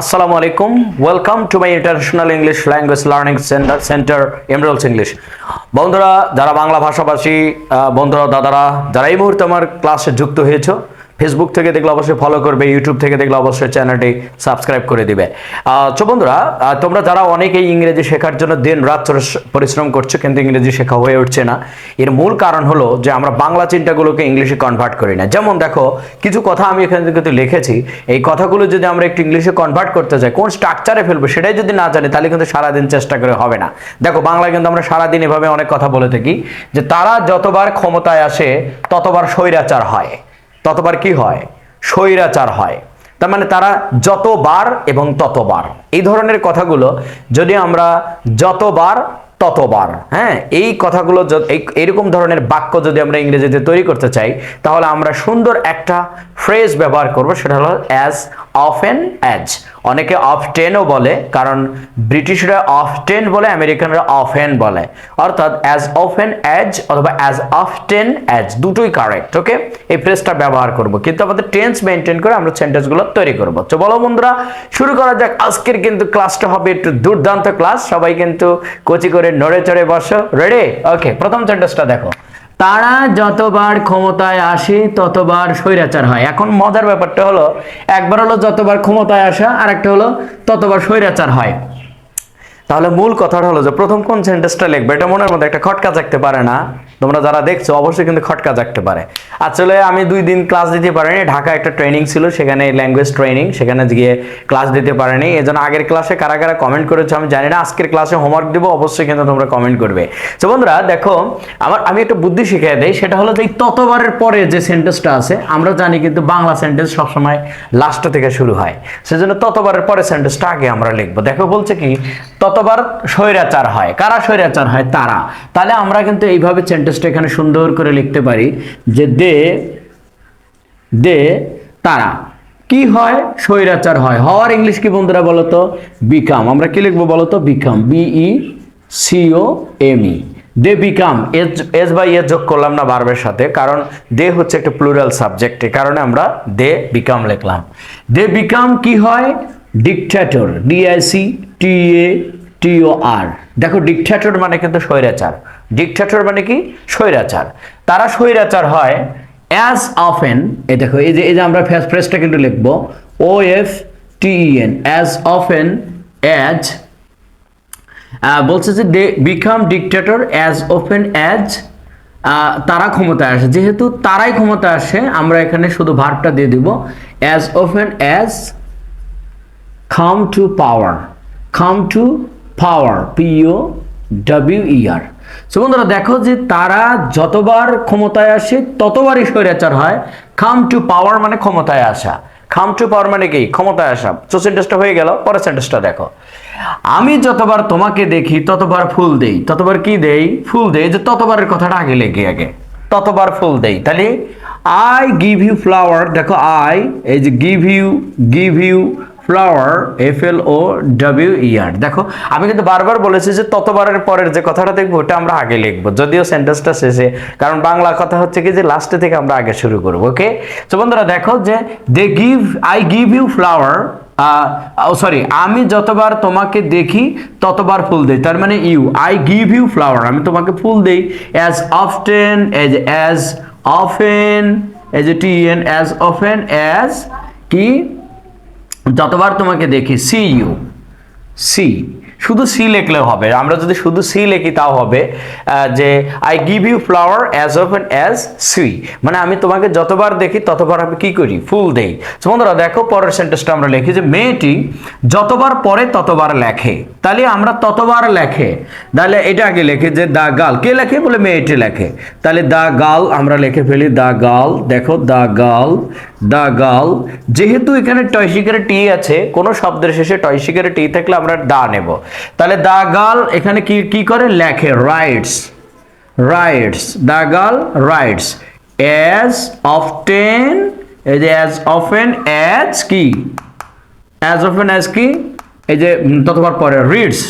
আসসালামু আলাইকুম welcome to my international English language learning centre centre enrols English বন্ধুরা, যারা বাংলা ভাষাভাষী বন্ধুরা, দাদারা, যারা এই মুহূর্তে আমার ক্লাসে যুক্ত হয়েছো ফেসবুক থেকে দেখলে অবশ্যই ফলো করবে ইউটিউব থেকে দেখলে অবশ্যই চ্যানেলটি সাবস্ক্রাইব করে দিবে। তো বন্ধুরা তোমরা যারা অনেকেই ইংরেজি শেখার জন্য দিন রাত পরিশ্রম করছ, কিন্তু ইংরেজি শেখা হয়ে উঠছে না। এর মূল কারণ হলো যে আমরা বাংলা চিন্তাগুলোকে ইংলিশে কনভার্ট করি না। যেমন দেখো, কিছু কথা আমি এখানে কিন্তু লিখেছি, এই কথাগুলো যদি আমরা একটু ইংলিশে কনভার্ট করতে চাই কোন স্ট্রাকচারে ফেলব সেটাই যদি না জানি, তাহলে কিন্তু সারাদিন চেষ্টা করে হবে না। দেখো, বাংলায় কিন্তু আমরা সারাদিন এভাবে অনেক কথা বলে থাকি যে তারা যতবার ক্ষমতায় আসে, ততবার স্বৈরাচার হয়। ততবার কি হয়? স্বৈরাচার হয়। তার মানে তারা যতবার এবং ততবার। এই ধরনের কথাগুলো যদি আমরা যতবার, ততবার হ্যাঁ এই কথাগুলো এরকম ধরনের বাক্য যদি আমরা ইংরেজিতে তৈরি করতে চাই, তাহলে আমরা সুন্দর একটা ফ্রেজ ব্যবহার করব, সেটা হলো অ্যাজ অফ অফেন অ্যাজ অনেকে অফ টেনও বলে, কারণ ব্রিটিশরা অফ টেন বলে, আমেরিকানরা অফেন বলে। অর্থাৎ অ্যাজ অফেন অ্যাজ অথবা অ্যাজ অফ টেন অ্যাজ দুটোই কারেক্ট ওকে এই ফ্রেজটা ব্যবহার করব। কিন্তু আমাদের টেন্স মেনটেন করে আমরা সেন্টেন্সগুলো তৈরি করব। তো বলো বন্ধুরা, শুরু করা যাক। আজকের কিন্তু ক্লাসটা হবে একটু দুর্দান্ত ক্লাস সবাই কিন্তু কোচি করে নড়ে চড়ে বসো। রেডি ওকে প্রথম সেন্টেন্সটা দেখো। তারা যতবার ক্ষমতায় আসে, ততবার স্বৈরাচার হয়। এখন মজার ব্যাপারটা হলো, একবার হলো যতবার ক্ষমতায় আসা আর একটা হলো ততবার স্বৈরাচার হয়। তাহলে মূল কথাটা হলো যে প্রথম কোন সেন্টেন্সটা লিখবে? এটা মনের মধ্যে একটা খটকা থাকতে পারে না। তোমরা যারা দেখছ, অবশ্যই কিন্তু খটকা জাগতে পারে। আসলে আমি দুই দিন ক্লাস দিতে পারিনি, ঢাকা একটা ট্রেনিং ছিল, সেখানে ল্যাঙ্গুয়েজ ট্রেনিং সেখানে গিয়ে ক্লাস দিতে পারিনি। এই জন্য আগের ক্লাসে কারা কারা কমেন্ট করেছ আমি জানি না, আজকের ক্লাসে হোমওয়ার্ক দিব, অবশ্যই কিন্তু তোমরা কমেন্ট করবে। তো বন্ধুরা, দেখো, আমার, আমি একটা বুদ্ধি শিখিয়ে দেই, সেটা হলো যে ততবারের পরে যে সেন্টেন্সটা আছে, আমরা জানি কিন্তু বাংলা সেন্টেন্স সবসময় লাস্ট থেকে শুরু হয়। সেজন্য ততবারের পরে সেন্টেন্সটা আগে আমরা লিখব। দেখো, বলছে কি, ততবার স্বৈরাচার হয়। কারা স্বৈরাচার হয়? তারা। তাহলে আমরা কিন্তু এইভাবে সেন্টেন্সটা এখানে সুন্দর করে লিখতে পারি যে দে দে তারা। কি হয়? স্বৈরাচার হয়। হওয়ার ইংলিশ কি বন্ধুরা বলো তো? বিকাম আমরা কি লিখব বলো তো? Become B E C O M E they become as as by as যোগ করলাম না বার্বের সাথে, কারণ দে হচ্ছে একটা প্লুরাল সাবজেক্ট এ কারণে আমরা দে বিকাম লিখলাম। দে বিকাম কি হয়? ডিকট্যাটর ডিআইসি টি এ টিও আর দেখো ডিকট্যাটর মানে কিন্তু স্বৈরাচার। ডিকট্যাটর মানে কি? স্বৈরাচার। তারা স্বৈরাচার হয় অ্যাজ অফেন এই দেখো, এই যে এই যে আমরা ফ্রেস ফ্রেসটা কিন্তু লিখব O F T N as often as বলছে যে they become dictator as often as তারা ক্ষমতায় আসে। যেহেতু তারাই ক্ষমতায় আসে, আমরা এখানে শুধু ভার্বটা দিয়ে দিব as often as come to power come to power P O W E R so বন্ধুরা, দেখো যে তারা যতবার ক্ষমতায় আসে, ততবারই স্বৈরাচার হয়। খাম টু পাওয়ার মানে ক্ষমতায় আসা। খাম টু পাওয়ার মানে কি? ক্ষমতায় আসা। তো সেন্টেন্সটা হয়ে গেল, পরের সেন্টেন্সটা দেখো। আমি যতবার তোমাকে দেখি, ততবার ফুল দেই। ততবার কি দেই? ফুল দেই। যে ততবারের কথাটা আগে লেগে আগে। ততবার ফুল দেই। তাহলে আই গিভ ইউ ফ্লাওয়ার দেখো আই এই যে give you give you flower F L O W E R দেখো, আমি কিন্তু বারবার বলেছি যে ততবারের পরের যে কথাটা দেখব, ওটা আমরা আগে লিখব। যদিও সেন্টেন্সটা শেষে, কারণ বাংলা কথা হচ্ছে কি যে লাস্টে থেকে আমরা আগে শুরু করব ওকে তো বন্ধুরা দেখো যে they give I give you flower sorry আমি যতবার তোমাকে দেখি, ততবার ফুল দেই। তার মানে you I give you flower আমি তোমাকে ফুল দেই as often as as often as A T N as often as কি? যতবার তোমাকে দেখি সি ইউ সি শুধু সি লিখলেও হবে। আমরা যদি শুধু সি লিখি, তাও হবে যে I give you flower as often as C মানে আমি তোমাকে যতবার দেখি, ততবার আমি কি করি? ফুল দেই বন্ধুরা, দেখো পরের সেন্টেন্সটা আমরা লিখি যে, মেয়েটি যতবার পরে ততবার লেখে। তাহলে আমরা ততবার লেখে। তাহলে এটা আগে লেখে যে, দা গাল। কে লেখে? বলে মেয়েটি লেখে। তাহলে দা গাল আমরা লিখে ফেলি, দা গাল। দেখো, দা গাল। The girl. যেহেতু এখানে টয়সিকারে টি আছে, কোন শব্দের শেষে টয়সিকারে টি থাকলে আমরা দা নেব। তাহলে দা গাল এখানে কি কি করে? লেখে writes. Writes. The girl writes. As often, এই যে অ্যাজ অফেন অ্যাজ কি? অ্যাজ অফেন অ্যাজ কি? এই যে ততবার পরে, reads.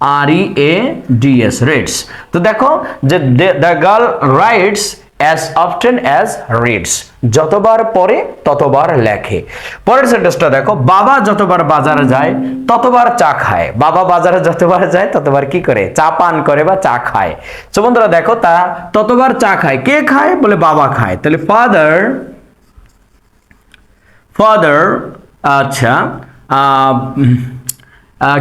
R E A D S, reads. তো দেখো যে the girl writes as often as reads যতবার পরে ততবার লেখে। পরের সেন্টেন্সটা দেখো, বাবা যতবার বাজারে যায়, ততবার চা খায়। বাবা বাজারে যতবার যায়, ততবার কি করে? চা পান করে বা চা খায়। তো বন্ধুরা দেখো তা ততবার চা খায়। কে খায়? বলে বাবা খায়। তাহলে ফাদার ফাদার আচ্ছা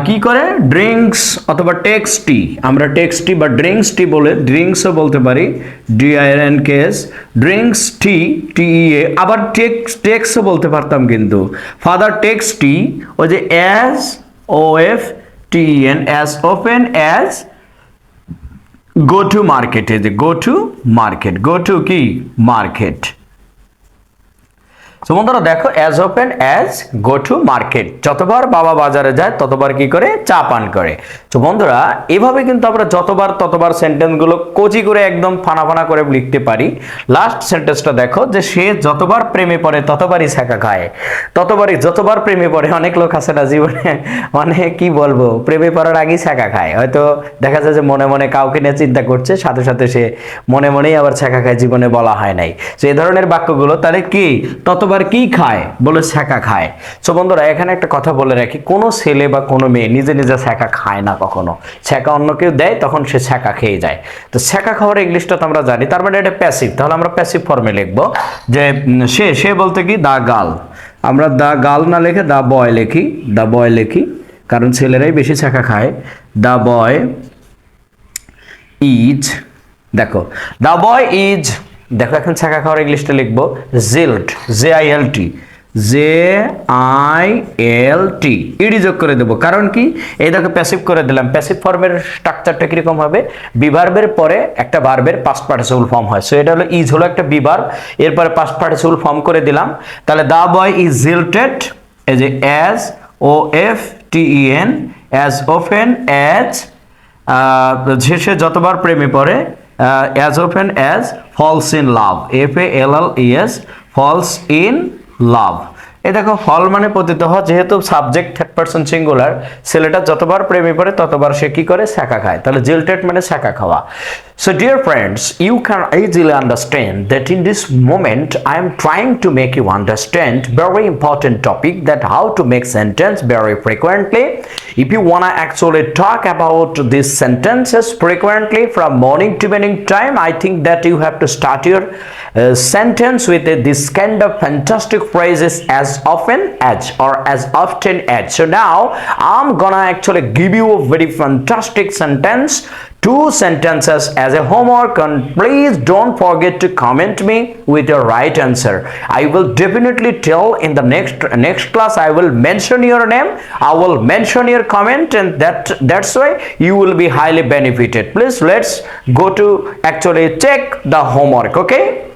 কি করে? ড্রিঙ্কস অথবা টেক্স টি আমরা টেক্স টি বা ড্রিঙ্কস টি বলে ড্রিঙ্কসও বলতে পারি। ডিআইএন কেস ড্রিঙ্কস টি টি এ আবার টেক্স টেক্সও বলতে পারতাম কিন্তু। ফাদার টেক্স টি ওই যে as O F T N as often as go to market মার্কেটে যে go to market go to কি? মার্কেট তো বন্ধুরা দেখো as often as go to market যতবার বাবা বাজারে যায়, ততবার কি করে? চা পান করে। তো বন্ধুরা এভাবে কিন্তু আমরা যতবার, ততবার সেন্টেন্সগুলো কচি করে একদম ফানা ফানা করে লিখতে পারি। লাস্ট সেন্টেন্সটা দেখো, যে সে যতবার প্রেমে পড়ে, ততবারই ছেঁকা খায়। ততবারই, যতবার প্রেমে পড়ে, অনেক লোক আছে না জীবনে মানে কি বলব, প্রেমে পড়ার আগেই ছেঁকা খায়। হয়তো দেখা যায় যে মনে মনে কাউকে নিয়ে চিন্তা করছে, সাথে সাথে সে মনে মনেই আবার ছেঁকা খায়, জীবনে বলা হয় নাই। তো এই ধরনের বাক্যগুলো, তাহলে কি? ততবার কি খায়? বলে ছ্যাঁকা খায়। সো বন্ধুরা, এখানে একটা কথা বলে রাখি। কোনো ছেলে বা কোনো মেয়ে নিজে নিজে ছ্যাঁকা খায় না কখনো। ছ্যাঁকা অন্য কেউ দেয়, তখন সে ছ্যাঁকা খেয়ে যায়। তো ছ্যাঁকা খাওয়ার ইংলিশটা তো আমরা জানি, তার মানে এটা প্যাসিভ তাহলে আমরা প্যাসিভ ফর্মে লিখব যে সে সে বলতে কি? দা গাল আমরা দা গাল না লিখে দা বয় লিখি। দা বয় লিখি, কারণ ছেলেরাই বেশি ছ্যাঁকা খায়। দা বয় ইজ দেখো, দা বয় ইজ দেখো, এখন ছাকা খাওয়ার ইংলিশটা লিখব। Jilt J I L T J I L T E D যোগ করে দেবো। কারণ কি? এই দেখো প্যাসিভ করে দিলাম। প্যাসিভ ফর্মের স্ট্রাকচারটা কীরকম হবে? বিভার্বের পরে একটা বার্বের পাস্ট পার্টিসিপল ফর্ম হয়। সো এটা হলো ইজ হলো একটা বিভার্ব এরপরে পাস্ট পার্টিসিপল ফর্ম করে দিলাম। তাহলে the boy is jilted as A as O F T E N as often as সে যতবার প্রেমে পড়ে as often as falls in love F A L L E S falls in love এই দেখো fall মানে পতিত হওয়া, যেহেতু subject third person singular ছেলেটা যতবার প্রেমে পড়ে, ততবার সে কি করে? ছ্যাঁকা খায়। তাহলে জিলটেড মানে ছ্যাঁকা খাওয়া। So dear friends you can easily understand that in this moment I am trying to make you understand very important topic that how to make sentence very frequently. If you want to actually talk about these sentences frequently from morning to evening time i think that you have to start your uh, sentence with uh, this kind of fantastic phrases as often as or as often as. So now i'm gonna actually give you a very fantastic sentence two sentences as a homework and please don't forget to comment me with your right answer. I will definitely tell in the next next class. I will mention your name. I will mention your comment and that that's why you will be highly benefited. Please let's go to actually check the homework okay?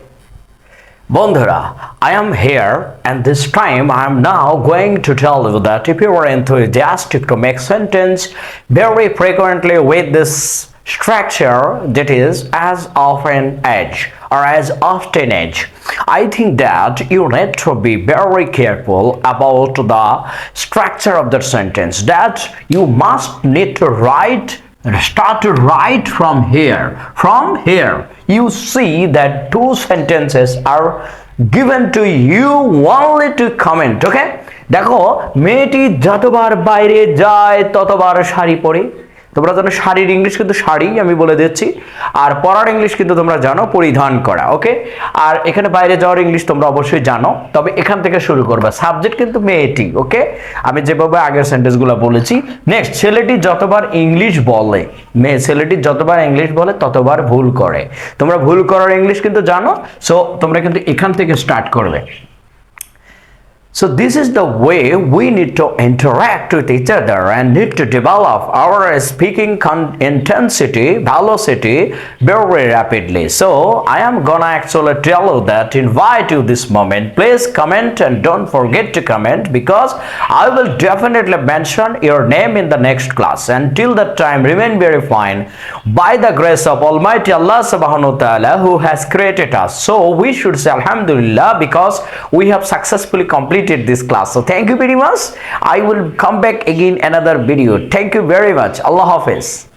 Bondhara, I am here and this time I am now going to tell you that if you are enthusiastic to make sentence very frequently with this structure that is as often as or as often as I think that you need to be very careful about the structure of the sentence that you must need to write start to write from here from here you see that two sentences are given to you only to comment okay দেখো মেয়েটি যতবার বাইরে যায় ততবার শাড়ি পরে তোমরা জানো শাড়ির ইংলিশ কিন্তু শাড়ি, আমি বলে দিচ্ছি। আর পরার ইংলিশ কিন্তু তোমরা জানো, পরিধান করা, ওকে? আর এখানে বাইরে যাওয়ার ইংলিশ তোমরা অবশ্যই জানো। তবে এখান থেকে শুরু করবে। সাবজেক্ট কিন্তু মেয়েটি, ওকে? আমি যেভাবে আগের সেন্টেন্সগুলো বলেছি। নেক্সট ছেলেটি যতবার ইংলিশ বলে মেয়ে ছেলেটি যতবার ইংলিশ বলে, ততবার ভুল করে। তোমরা ভুল করার ইংলিশ কিন্তু জানো। সো তোমরা কিন্তু এখান থেকে স্টার্ট করবে So this is the way we need to interact with each other and need to develop our speaking intensity, velocity very rapidly. So I am gonna actually tell you that invite you this moment. Please comment and don't forget to comment because I will definitely mention your name in the next class. Until that time, remain very fine by the grace of Almighty Allah subhanahu wa ta'ala who has created us. So we should say Alhamdulillah because we have successfully completed this class. So thank you very much. I will come back again another video. Thank you very much. Allah Hafiz.